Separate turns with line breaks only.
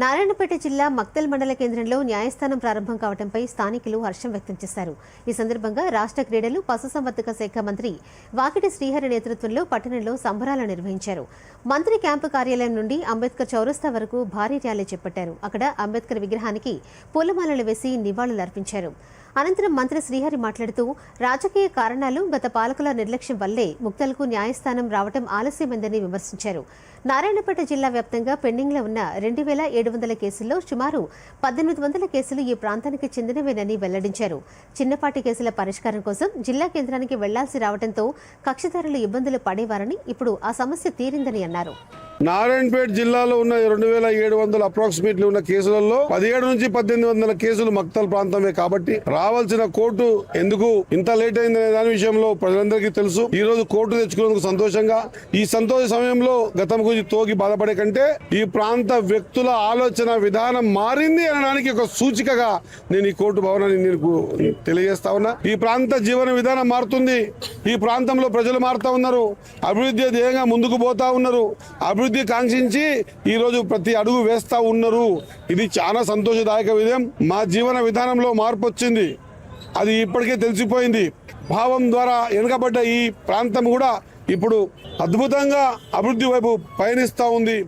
నారాయణపేట జిల్లా మక్తల్ మండల కేంద్రంలో న్యాయస్థానం ప్రారంభం కావడంపై స్థానికులు హర్షం వ్యక్తం చేశారు. ఈ సందర్భంగా రాష్ట్ర క్రీడలు పశుసంవర్ధక శాఖ మంత్రి వాకిటి శ్రీహరి నేతృత్వంలో పట్టణంలో సంబరాలు నిర్వహించారు. మంత్రి క్యాంపు కార్యాలయం నుండి అంబేద్కర్ చౌరస్తా వరకు భారీ ర్యాలీ చేపట్టారు. అక్కడ అంబేద్కర్ విగ్రహానికి పూలమాలలు వేసి నివాళులర్పించారు. అనంతరం మంత్రి శ్రీహరి మాట్లాడుతూ రాజకీయ కారణాలు గత పాలకుల నిర్లక్ష్యం వల్లే ముక్తలకు న్యాయస్థానం రావటం ఆలస్యమైందని విమర్శించారు. నారాయణపేట జిల్లా వ్యాప్తంగా పెండింగ్లో ఉన్న రెండు వేల ఏడు వందల కేసుల్లో సుమారు పద్దెనిమిది వందల కేసులు ఈ ప్రాంతానికి చెందినవేనని వెల్లడించారు. చిన్నపాటి కేసుల పరిష్కారం కోసం జిల్లా కేంద్రానికి వెళ్ళాల్సి రావడంతో కక్షిదారులు ఇబ్బందులు పడేవారని ఇప్పుడు ఆ సమస్య తీరిందని అన్నారు.
నారాయణపేట జిల్లాలో ఉన్న రెండు వేల ఏడు వందల అప్రాక్సిమేట్లీ ఉన్న కేసులలో పదిహేడు నుంచి పద్దెనిమిది వందల కేసులు మక్తల్ ప్రాంతమే కాబట్టి రావాల్సిన కోర్టు ఎందుకు ఇంత లేట్ అయిందనే దాని విషయంలో ప్రజలందరికీ తెలుసు. ఈ రోజు కోర్టు తెచ్చుకున్నందుకు సంతోషంగా ఈ సంతోష సమయంలో గతం గురించి తోగి బాధపడే కంటే ఈ ప్రాంత వ్యక్తుల ఆలోచన విధానం మారింది అనడానికి ఒక సూచికగా నేను ఈ కోర్టు భవనాన్ని నేను తెలియజేస్తా ఉన్నా. ఈ ప్రాంత జీవన విధానం మారుతుంది. ఈ ప్రాంతంలో ప్రజలు మారుతా ఉన్నారు. అభివృద్ధి ధ్యేయంగా ముందుకు పోతా ఉన్నారు. అభివృద్ధి కాంక్షించి ఈరోజు ప్రతి అడుగు వేస్తా ఉన్నారు. ఇది చాలా సంతోషదాయక విధం మా జీవన విధానంలో మార్పు వచ్చింది. అది ఇప్పటికే తెలిసిపోయింది. భావం ద్వారా వెనుకబడ్డ ఈ ప్రాంతం కూడా ఇప్పుడు అద్భుతంగా అభివృద్ధి వైపు పయనిస్తూ ఉంది.